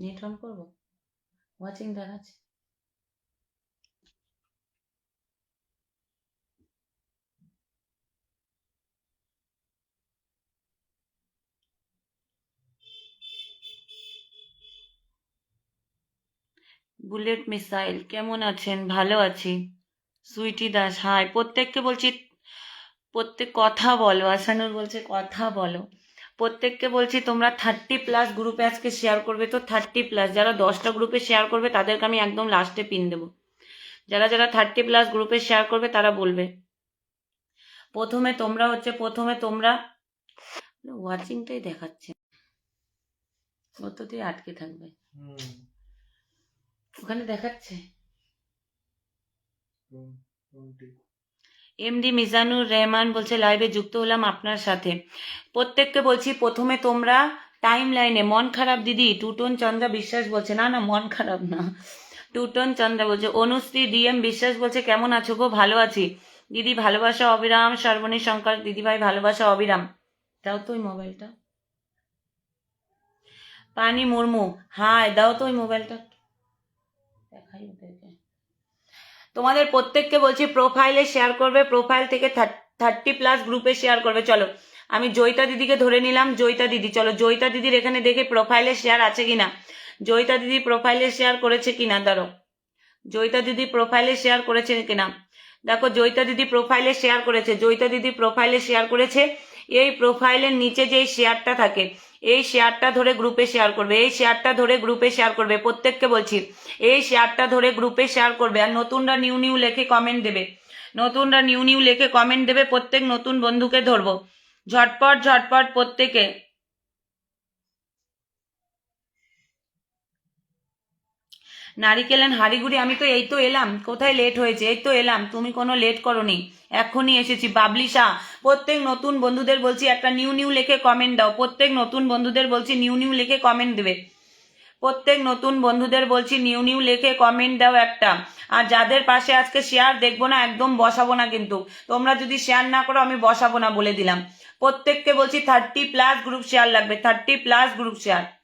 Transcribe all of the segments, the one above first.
Net on করব? Watching দেখাচ্ছে। Bullet missile কেমন আছেন? ভালো আছি। সুইটি দাস, হাই। প্রত্যেককে বলছি, প্রত্যেক কথা বলো। আশানুর বলছে, কথা বলো। প্রত্যেককে বলছি তোমরা থার্টি প্লাস গ্রুপে আজকে শেয়ার করবে। তো থার্টি প্লাস যারা দশটা গ্রুপে শেয়ার করবে তাদেরকে আমি একদম লাস্টে পিন দেবো। যারা যারা থার্টি প্লাস গ্রুপে শেয়ার করবে তারা বলবে প্রথমে তোমরা হচ্ছে প্রথমে তোমরা ওয়াচিংটাই দেখাচ্ছে। ওততেই আটকে থাকবে? ওখানে দেখাচ্ছে? এমডি মিজানুর রহমান বলছে লাইভে যুক্ত হলাম আপনার সাথে। প্রত্যেককে বলছি, প্রথমে তোমরা টাইম লাইনে মন খারাপ দিদি, টুটন চন্দ্রা বিশ্বাস বলছে, না না, মন খারাপ না। টুটন চন্দ্রা বলছে, অনুশ্রী ডিএম বিশ্বাস বলছে, কেমন আছো গো? ভালো আছি। দিদি, ভালোবাসা অবিরাম সর্বণী শঙ্কর দিদি ভাই ভালোবাসা অবিরাম। দাও তো ওই মোবাইলটা। পানি মুর্মু, হাই, দাও তো ওই মোবাইলটা। দেখাই ওদেরকে। তোমাদের প্রত্যেককে বলছি প্রোফাইলে শেয়ার করবে প্রোফাইল থেকে থার্টি প্লাস গ্রুপে শেয়ার করবে। চলো, আমি জয়িতা দিদিকে ধরে নিলাম। জয়িতা দিদি, চলো, জয়িতা দিদির এখানে দেখে প্রোফাইলে শেয়ার আছে কিনা। জয়িতা দিদি প্রোফাইলে শেয়ার করেছে কিনা? ধরো, জয়িতা দিদি প্রোফাইলে শেয়ার করেছে কিনা? দেখো, জয়িতা দিদি প্রোফাইলে শেয়ার করেছে। জয়িতা দিদি প্রোফাইলে শেয়ার করেছে। এই প্রোফাইলের নিচে যে শেয়ারটা থাকে এই শেয়ারটা ধরে গ্রুপে শেয়ার করবে, এই শেয়ারটা ধরে গ্রুপে শেয়ার করবে, প্রত্যেককে বলছি, এই শেয়ারটা ধরে গ্রুপে শেয়ার করবে আর নতুনরা নিউ নিউ লেখে কমেন্ট দেবে। নতুনরা নিউ নিউ লেখে কমেন্ট দেবে, প্রত্যেক নতুন বন্ধুকে ধরবো। ঝটপট ঝটপট প্রত্যেকে নারিকেলেন হাড়িগুড়ি, আমি তো এই তো এলাম। কোথায় লেট হয়েছে? এই তো এলাম। তুমি কোনো লেট করনি। এখনই এসেছি। বাবলি শাহ প্রত্যেক নতুন বন্ধুদের বলছি একটা নিউ নিউ লেখে কমেন্ট দাও। প্রত্যেক নতুন বন্ধুদের বলছি নিউ নিউ লেখে কমেন্ট দেবে। প্রত্যেক নতুন বন্ধুদের বলছি নিউ নিউ লেখে কমেন্ট দাও একটা। আর যাদের পাশে আজকে শেয়ার দেখব না, একদম বসাবো না কিন্তু। তোমরা যদি শেয়ার না করো, আমি বসাবো না বলে দিলাম। প্রত্যেককে বলছি থার্টি প্লাস গ্রুপ শেয়ার লাগবে। থার্টি প্লাস গ্রুপ শেয়ার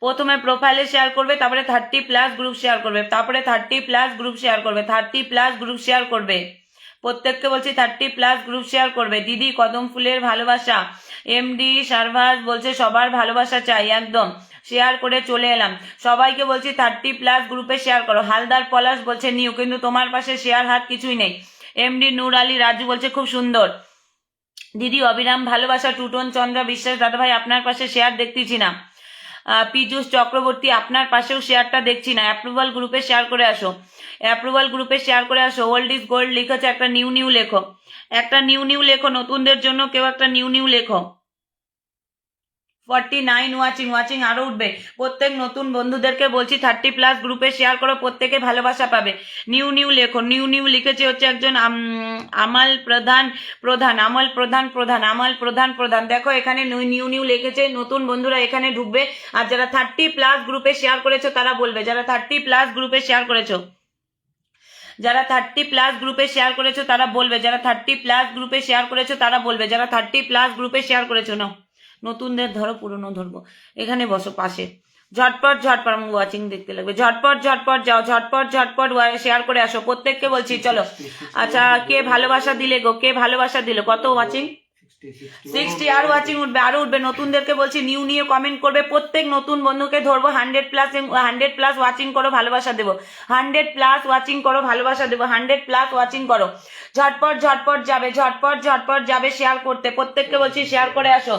প্রথমে প্রোফাইলে শেয়ার করবে, তারপরে থার্টি প্লাস গ্রুপ শেয়ার করবে, তারপরে থার্টি প্লাস গ্রুপ শেয়ার করবে থার্টি প্লাস গ্রুপ শেয়ার করবে। প্রত্যেককে বলছি থার্টি প্লাস গ্রুপ শেয়ার করবে। দিদি, কদম ফুলের ভালোবাসা। এমডি সারভাস বলছে সবার ভালোবাসা চাই, একদম। শেয়ার করে চলে এলাম। সবাইকে বলছি থার্টি প্লাস গ্রুপে শেয়ার করো। হালদার পলাশ বলছে নিউ কিন্তু তোমার পাশে শেয়ার হাত কিছুই নেই। এমডি নূর আলী, রাজু বলছে, খুব সুন্দর। দিদি, অবিরাম ভালোবাসা, টুটন, চন্দ্রা, বিশ্বাস, দাদাভাই, আপনার পাশে শেয়ার দেখতেছি না। পীযূষ চক্রবর্তী আপনার পাশেও শেয়ারটা দেখছি না। অ্যাপ্রুভাল গ্রুপে শেয়ার করে আসো। অ্যাপ্রুভাল গ্রুপে শেয়ার করে আসো। ওল্ড ইজ গোল্ড লিখেছে একটা নিউ নিউ লেখো। একটা নিউ নিউ লেখো। নতুনদের জন্য কেউ একটা নিউ নিউ লেখো। ফর্টি নাইন ওয়াচিং ওয়াচিং আরও উঠবে। প্রত্যেক নতুন বন্ধুদেরকে বলছি থার্টি প্লাস গ্রুপে শেয়ার করো, প্রত্যেকে ভালোবাসা পাবে। নিউ নিউ লেখো। নিউ নিউ লিখেছে হচ্ছে একজন, আম- আমাল প্রধান প্রধান, আমল প্রধান প্রধান, আমল প্রধান প্রধান। দেখো, এখানে নিউ নিউ লিখেছে, নতুন বন্ধুরা এখানে ঢুকবে। আর যারা থার্টি প্লাস গ্রুপে শেয়ার করেছ, তারা বলবে, যারা থার্টি প্লাস গ্রুপে শেয়ার করেছ, যারা থার্টি প্লাস গ্রুপে শেয়ার করেছ, তারা বলবে, যারা থার্টি প্লাস গ্রুপে শেয়ার করেছ, তারা বলবে, যারা থার্টি প্লাস গ্রুপে শেয়ার করেছ না নতুনদের ধরো পুরনো ধরবো। এখানে বসো পাশে। ঝটপট ঝটপট আমি ওয়াচিং দেখতে লাগবে। ঝটপট ঝটপট যাও ঝটপট ঝটপট শেয়ার করে আসো। প্রত্যেককে বলছি চলো। আচ্ছা কে ভালোবাসা দিলে গো? কে ভালোবাসা দিলে? কত ওয়াচিং 60, 60 সিক্সটি আর ওয়াচিং উঠবে আরও উঠবে। নতুনদেরকে বলছি নিউ নিয়ে কমেন্ট করবে। প্রত্যেক নতুন বন্ধুকে ধরবো hundred plus hundred plus watching করো ভালোবাসা দেবো। হান্ড্রেড প্লাস ওয়াচিং করো ভালোবাসা দেবো। হান্ড্রেড প্লাস ওয়াচিং করো। ঝটপট ঝটপট যাবে ঝটপট ঝটপট যাবে শেয়ার করতে। প্রত্যেককে বলছি শেয়ার করে আসো।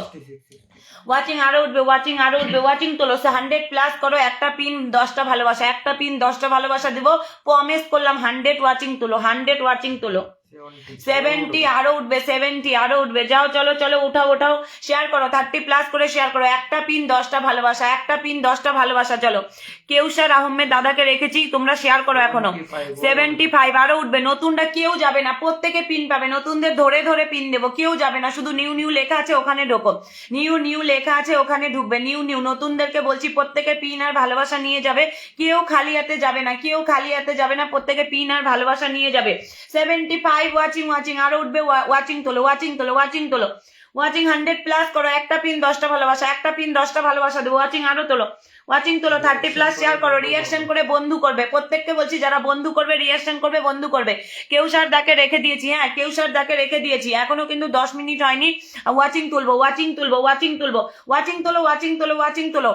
ওয়াচিং আরও উঠবে ওয়াচিং আরও উঠবে ওয়াচিং তোলো। হান্ড্রেড প্লাস করো একটা পিন দশটা ভালোবাসা একটা পিন দশটা ভালোবাসা দেবো। প্রমিস করলাম হান্ড্রেড ওয়াচিং তোলো হান্ড্রেড ওয়াচিং তোলো। 70, সেভেন্টি আরও উঠবে সেভেন্টি আরও উঠবে। যাও, চলো চলো, উঠাও উঠাও। শেয়ার করো থার্টি প্লাস করে শেয়ার করো। একটা পিন দশটা ভালোবাসা, একটা পিন দশটা ভালোবাসা, চলো। কেউসার আহমেদ দাদাকে রেখেছি, তোমরা শেয়ার করো এখনও। সেভেন্টি ফাইভ আরও উঠবে। নতুনটা কেউ যাবে না, প্রত্যেকে পিন পাবে। নতুনদের ধরে ধরে পিন দেবো। কেউ যাবে না, শুধু নিউ নিউ লেখা আছে, ওখানে ঢোকো। নিউ নিউ লেখা আছে, ওখানে ঢুকবে। নিউ নিউ নতুনদেরকে বলছি, প্রত্যেকে পিন আর ভালোবাসা নিয়ে যাবে। কেউ খালি হাতে যাবে না, কেউ খালি হাতে যাবে না, প্রত্যেকে পিন আর ভালোবাসা নিয়ে যাবে। সেভেন্টি ফাইভ ওয়াচিং ওয়াচিং আরও উঠবে ওয়াচিং তোলো ওয়াচিং তোলো ওয়াচিং তোলো। ওয়াচিং হান্ড্রেড প্লাস করো একটা পিন দশটা ভালোবাসা একটা পিন দশটা ভালোবাসা দেবো ওয়াচিং আরও তোলো। ওয়াচিং তোলো থার্টি প্লাস শেয়ার করো রিয়াকশন করে বন্ধু করবে। প্রত্যেককে বলছি যারা বন্ধু করবে রিয়াকশন করবে বন্ধু করবে। কেউ সার দাকে রেখে দিয়েছি হ্যাঁ কেউ সার দাকে রেখে দিয়েছি। এখনও কিন্তু দশ মিনিট হয়নি। ওয়াচিং তুলবো ওয়াচিং তুলবো ওয়াচিং তুলবো। ওয়াচিং তোলো ওয়াচিং তোলো ওয়াচিং তোলো।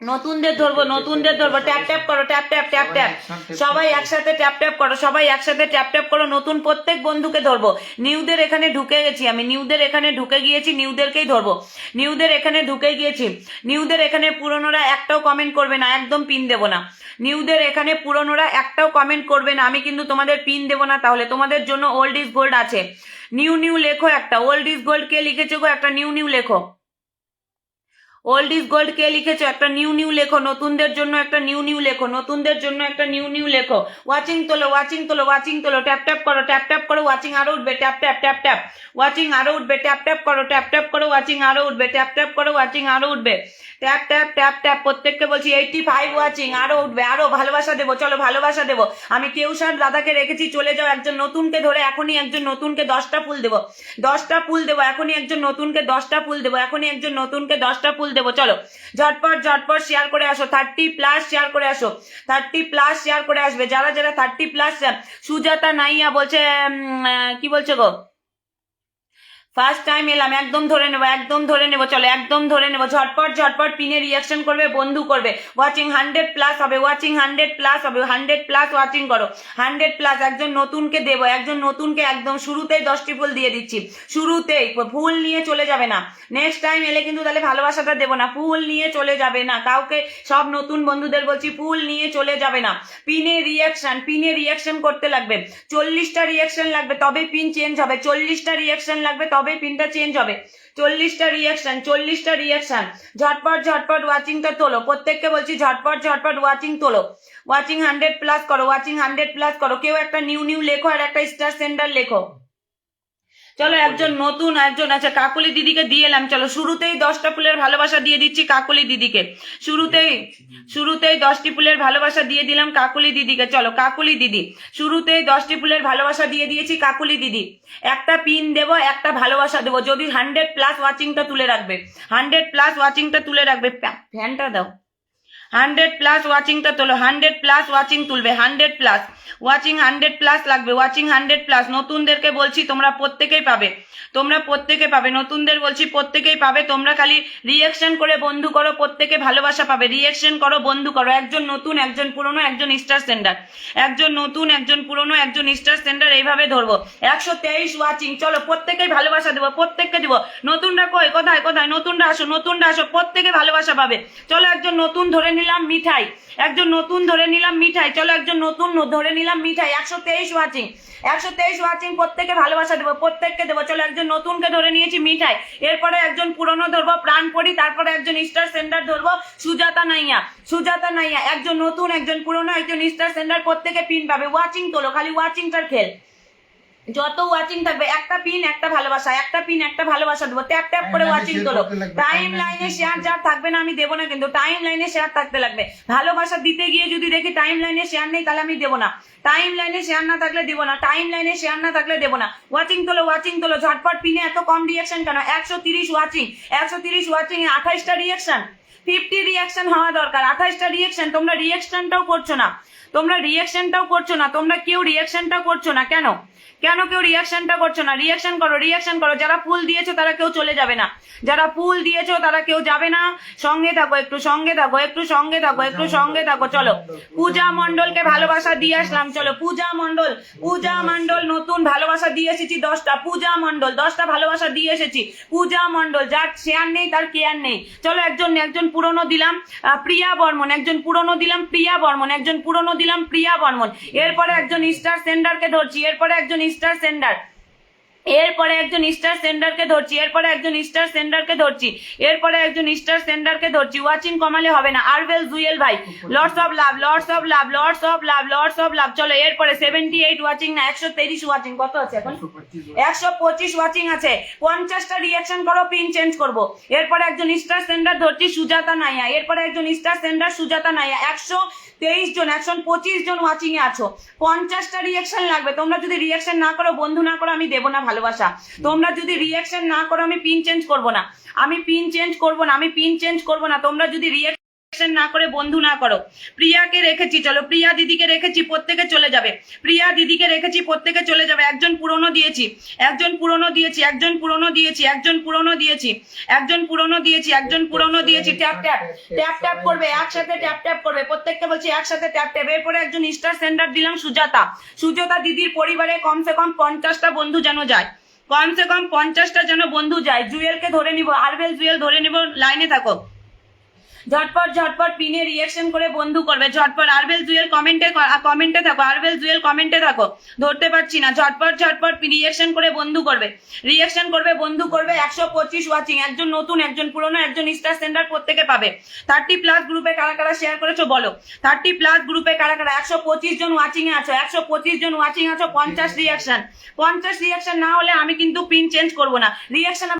নতুনদের ধরবো নতুনদের ধরবো। ট্যাপ ট্যাপ করো ট্যাপ ট্যাপ ট্যাপ ট্যাপ। সবাই একসাথে ট্যাপ ট্যাপ করো সবাই একসাথে ট্যাপ ট্যাপ করো। নতুন প্রত্যেক বন্ধুকে ধরবো। নিউদের এখানে ঢুকে গেছি আমি। নিউদের এখানে ঢুকে গিয়েছি নিউদেরকেই ধরবো। নিউদের এখানে ঢুকে গিয়েছি। নিউদের এখানে পুরনোরা একটাও কমেন্ট করবে না একদম পিন দেবো না। নিউদের এখানে পুরনোরা একটাও কমেন্ট করবে না। আমি কিন্তু তোমাদের পিন দেবো না তাহলে। তোমাদের জন্য ওল্ড ইজ গোল্ড আছে। নিউ নিউ লেখো একটা। ওল্ড ইজ গোল্ড কে লিখেছে গো? একটা নিউ নিউ লেখো। ওল্ড ইজ গোল্ড কে লিখেছো? একটা নিউ নিউ লেখো, নতুনদের জন্য একটা নিউ নিউ লেখো, নতুনদের জন্য একটা নিউ নিউ লেখো। ওয়াচিং তোলো ওয়াচিং তোলো ওয়াচিং তোলো ট্যাপ ট্যাপ করো ট্যাপ ট্যাপ করো ওয়াচিং আরও উঠবে tap tap tap tap watching আরও উঠবে ট্যাপ ট্যাপ করো ট্যাপ ট্যাপ করো ওয়াচিং আরও উঠবে ট্যাপ ট্যাপ করো ওয়াচিং আরও উঠবে। ট্যাপ ট্যাপ ট্যাপ ট্যাপ প্রত্যেককে বলছি এইটটি ফাইভ ওয়াচিং আরও উঠবে, আরও ভালোবাসা দেবো, চলো ভালোবাসা দেবো। আমি কেউ সার দাদাকে রেখেছি, চলে যাও একজন নতুনকে ধরে, এখনই একজন নতুনকে দশটা ফুল দেবো। দশটা ফুল দেবো, এখনই একজন নতুনকে দশটা ফুল দেবো, এখনই একজন নতুনকে দশটা ফুল দেবো, চলো। ঝটপট ঝটপট শেয়ার করে আসো থার্টি প্লাস শেয়ার করে আসো। থার্টি প্লাস শেয়ার করে আসবে, যারা যারা থার্টি প্লাস সুজাতা নাইয়া বলছে কি বলছে গো? ফার্স্ট টাইম এলাম, একদম ধরে নেব, একদম ধরে নেব, চলো, একদম ধরে নেব, ঝটপট ঝটপট পিনে রিয়াকশন করবে, বন্ধু করবে। ওয়াচিং হান্ড্রেড প্লাস হবে ওয়াচিং হান্ড্রেড প্লাস হবে হান্ড্রেড প্লাস ওয়াচিং করো। হান্ড্রেড প্লাস একজন নতুনকে দেবো, একজন নতুনকে একদম শুরুতেই দশটি ফুল দিয়ে দিচ্ছি। শুরুতেই, ফুল নিয়ে চলে যাবে না। নেক্সট টাইম এলে কিন্তু তাহলে ভালোবাসাটা দেবো না। ফুল নিয়ে চলে যাবে না। কাউকে, সব নতুন বন্ধুদের বলছি, ফুল নিয়ে চলে যাবে না। পিনে রিয়াকশন পিনে রিয়াকশন করতে লাগবে। চল্লিশটা রিয়াকশন লাগবে, তবে পিন চেঞ্জ হবে। চল্লিশটা রিয়াকশন লাগবে, তবে পিনটা চেঞ্জ হবে। চল্লিশটা রিয়াকশন চল্লিশটা রিয়াকশন ঝটপট ঝটপট ওয়াচিংটা তোলো। প্রত্যেককে বলছি ঝটপট ঝটপট ওয়াচিং তোলো। ওয়াচিং হান্ড্রেড প্লাস করো ওয়াচিং হান্ড্রেড প্লাস করো। কেউ একটা নিউ নিউ লেখো আর একটা স্টার সেন্টার লেখো। চলো একজন নতুন একজন আচ্ছা কাকুলি দিদিকে দিয়ে এলাম। চলো, শুরুতেই দশটা ফুলের ভালোবাসা দিয়ে দিচ্ছি কাকুলি দিদিকে। শুরুতেই শুরুতেই দশটি ফুলের ভালোবাসা দিয়ে দিলাম কাকুলি দিদিকে। চলো, কাকুলি দিদি। শুরুতেই দশটি ফুলের ভালোবাসা দিয়ে দিয়েছি কাকুলি দিদি। একটা পিন দেবো, একটা ভালোবাসা দেবো। যদি হান্ড্রেড প্লাস ওয়াচিংটা তুলে রাখবে হান্ড্রেড প্লাস ওয়াচিংটা তুলে রাখবে ফ্যানটা দাও। হান্ড্রেড প্লাস ওয়াচিংটা তোলো, হান্ড্রেড প্লাস ওয়াচিং তুলবে, hundred plus. Watching hundred plus লাগবে, ওয়াচিং হান্ড্রেড প্লাস। নতুনদেরকে বলছি তোমরা প্রত্যেকেই পাবে, তোমরা প্রত্যেকে পাবে। নতুনদের বলছি প্রত্যেকেই পাবে, তোমরা খালি রিয়েকশন করে বন্ধু করো, প্রত্যেকে ভালোবাসা পাবে। রিয়েকশন করো, বন্ধু করো। একজন নতুন, একজন পুরনো, একজন স্টার সেন্ডার একজন নতুন, একজন পুরনো, একজন স্টার সেন্ডার এইভাবে ধরবো। একশো তেইশ ওয়াচিং, চলো, প্রত্যেকেই ভালোবাসা দেবো, প্রত্যেককে দেবো। নতুনরা কই? কোথায়? কোথায়? নতুনরা আসো নতুনরা আসো, প্রত্যেকে ভালোবাসা পাবে। চলো, একজন নতুন ধরে নিলাম মিঠাই। একজন নতুন ধরে নিলাম মিঠাই। চলো একজন নতুন ধরে নিলাম মিঠাই। একশো তেইশ ওয়াচিং একশো তেইশ ওয়াচিং প্রত্যেকে ভালোবাসা দেবো, প্রত্যেককে দেবো। চলো একজন নতুনকে ধরে নিয়েছি মিঠাই। এরপরে একজন পুরনো ধরবো প্রাণপরি তারপরে একজন স্টার সেন্টার ধরবো, সুজাতা নাইয়া। সুজাতা নাইয়া, একজন নতুন, একজন পুরনো, একজন স্টার সেন্টার প্রত্যেকে পিন পাবে। ওয়াচিং তোলো, খালি ওয়াচিংটার খেল। যত ওয়াচিং থাকবে একটা পিন একটা ভালোবাসা একটা পিন একটা ভালোবাসা দেবো। ট্যাপ ট্যাপ করে ওয়াচিং তোলো টাইম লাইনে শেয়ার যার থাকবে না আমি দেবো না কিন্তু টাইম লাইনে শেয়ার থাকতে লাগবে। ভালোবাসা দিতে গিয়ে যদি দেখি টাইম লাইনে শেয়ার নেই তাহলে আমি দেবো না। টাইম লাইনে শেয়ার না থাকলে দেবো না টাইম লাইনে শেয়ার না থাকলে দেবো না। ওয়াচিং তোলো ওয়াচিং তোলো ঝটপট পিনে এত কম রিয়াকশন কেন? একশো তিরিশ ওয়াচিং একশো তিরিশ ওয়াচিং এ আঠাইশটা রিয়াকশন ফিফটি রিয়াকশন হওয়া দরকার আঠাইশটা রিয়াকশন তোমরা রিয়াকশনটাও করছ না। তোমরা রিয়াকশনটাও করছ না তোমরা কেউ রিয়াকশনটাও করছ না কেন? কেন কেউ রিয়াকশনটা করছ না? রিয়াকশন করো রিয়াকশন করো। যারা ফুল দিয়েছ, তারা কেউ চলে যাবে না। যারা ফুল দিয়েছ, তারা কেউ যাবে না। সঙ্গে থাকো, একটু সঙ্গে থাকো, একটু সঙ্গে থাকো, একটু সঙ্গে থাকো। চলো, পূজা মণ্ডলকে ভালোবাসা দিয়ে আসলাম। চলো, পূজা মণ্ডল পূজা মণ্ডল, নতুন ভালোবাসা দিয়ে এসেছি দশটা। পূজা মণ্ডল, দশটা ভালোবাসা দিয়ে এসেছি। পূজা মণ্ডল, যার শেয়ার নেই, তার কেয়ার নেই। চলো, একজন একজন পুরনো দিলাম প্রিয়া বর্মন, একজন পুরনো দিলাম, প্রিয়া বর্মন, একজন পুরনো দিলাম, প্রিয়া বর্মন। এরপরে একজন স্টার সেন্ডারকে ধরছি, এরপরে একজন স্টার সেন্ডার এরপরে একজন স্টার সেন্ডারকে ধরছি, এরপরে একজন স্টার সেন্ডারকে ধরছি, এরপরে একজন স্টার সেন্ডারকে ধরছি, ওয়াচিং কমালে হবে না। আরভেল জুয়েল ভাই, lords of love, lords of love, lords of love, lords of love. চলো, এরপরে সেভেন্টি এইট ওয়াচিং না, একশো তিরিশ ওয়াচিং কত আছে এখন? একশো পঁচিশ ওয়াচিং আছে। পঞ্চাশটা রিয়াকশন করো পিন চেঞ্জ করব। এরপরে একজন স্টার সেন্টার ধরছি, সুজাতা নাইয়া। এরপরে একজন স্টার সেন্টার সুজাতা নাইয়া। একশো তেইশ জন, একশো পঁচিশ জন ওয়াচিং এ আছো। পঞ্চাশটা রিয়াকশন লাগবে। তোমরা যদি রিয়াকশন না করো, বন্ধু না করো, আমি দেবো না ভালো ভালোবাসা। তোমরা যদি রিয়াকশন না করো, আমি পিন চেঞ্জ করব না। আমি পিন চেঞ্জ করব না, আমি পিন চেঞ্জ করব না। তোমরা যদি রিয়াকশন না করে বন্ধু না করো। প্রিয়াকে রেখেছি, চলো। প্রিয়া দিদিকে রেখেছি, প্রত্যেকে চলে যাবে। প্রিয়া দিদিকে রেখেছি, প্রত্যেকে চলে যাবে। একজন পুরনো দিয়েছি, একজন পুরনো দিয়েছি, একজন পুরনো দিয়েছি, একজন পুরনো দিয়েছি, একজন পুরনো দিয়েছি, একজন পুরনো দিয়েছি। ট্যাপ ট্যাপ ট্যাপ ট্যাপ করবে, একসাথে ট্যাপ ট্যাপ করবে। প্রত্যেককে বলছি, একসাথে ট্যাপ ট্যাপ। এরপরে একজন স্টার সেন্টার দিলাম, সুজাতা। সুজাতা দিদির পরিবারে কমসে কম পঞ্চাশটা বন্ধু যেন যায়। কমসে কম পঞ্চাশটা যেন বন্ধু যায়। জুয়েলকে ধরে নিব, আরবেল জুয়েল ধরে নিব, লাইনে থাকো। ঝটপট ঝটপট পিনে রিয়াকশন করে বন্ধু করবে। ঝটপট, আরবেল জুয়েল কমেন্টে কমেন্টে থাকো আরবেল জুয়েল কমেন্টে থাকো ধরতে পারছি না। ঝটপট ঝটপট রিয়াকশন করে বন্ধু করবে। রিয়াকশন করবে, বন্ধু করবে, একশো পঁচিশ ওয়াচিং একজন নতুন, একজন পুরনো, একজন স্টার সেন্টার প্রত্যেকে পাবে। থার্টি প্লাস গ্রুপে কারা কারা শেয়ার করেছ বলো। থার্টি প্লাস গ্রুপে কারা কারা, একশো পঁচিশ জন ওয়াচিং এ আছো, একশো পঁচিশ জন ওয়াচিং আছো, পঞ্চাশ রিয়াকশন পঞ্চাশ রিয়াকশন না হলে আমি কিন্তু পিন চেঞ্জ করব না। রিয়াকশন